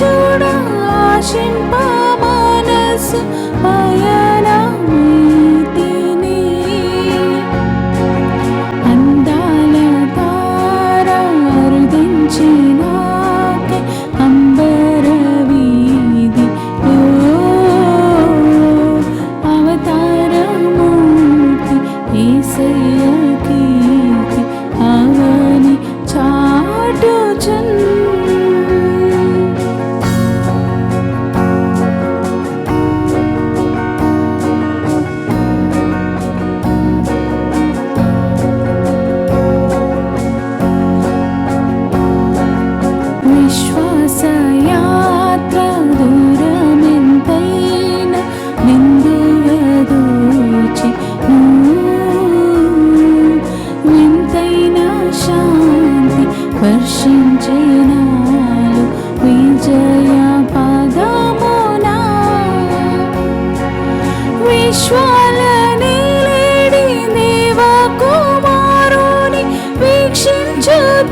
you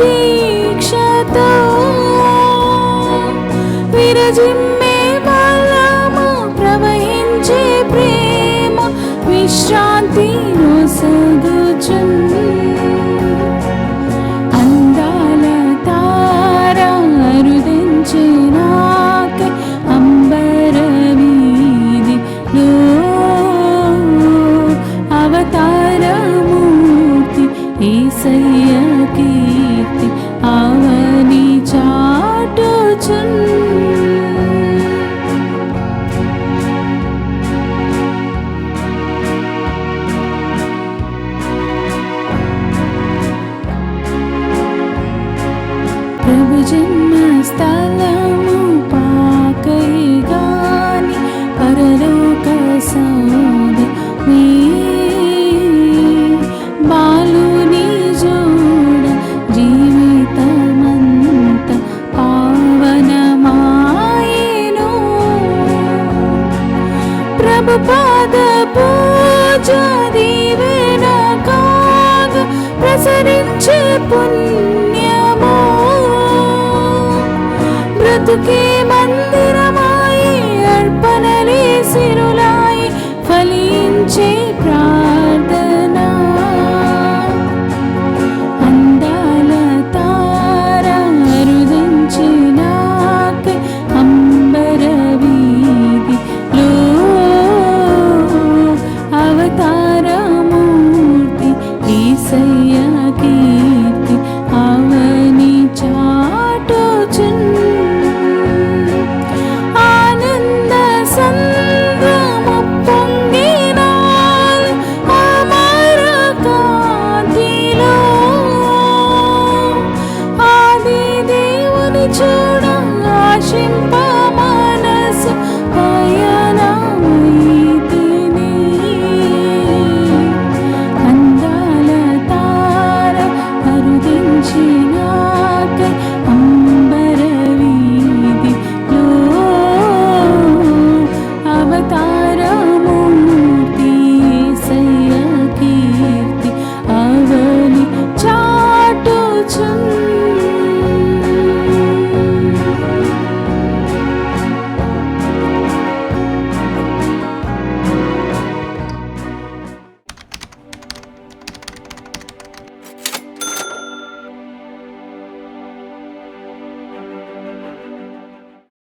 దీక్షతో విరజిమ్మే బలము ప్రవహించే ప్రేమ విశ్రాంతి నొసగుచున్ అందాల తార అరుదించే నాకై అంబర వీధిలో అవతారమూర్తి everything I will పాద పూజ దీవెన కాగ ప్రసరించే పుణ్యమో. బ్రతుకే మందిరమాయి అర్పణలే సిరులాయి ఫలించే to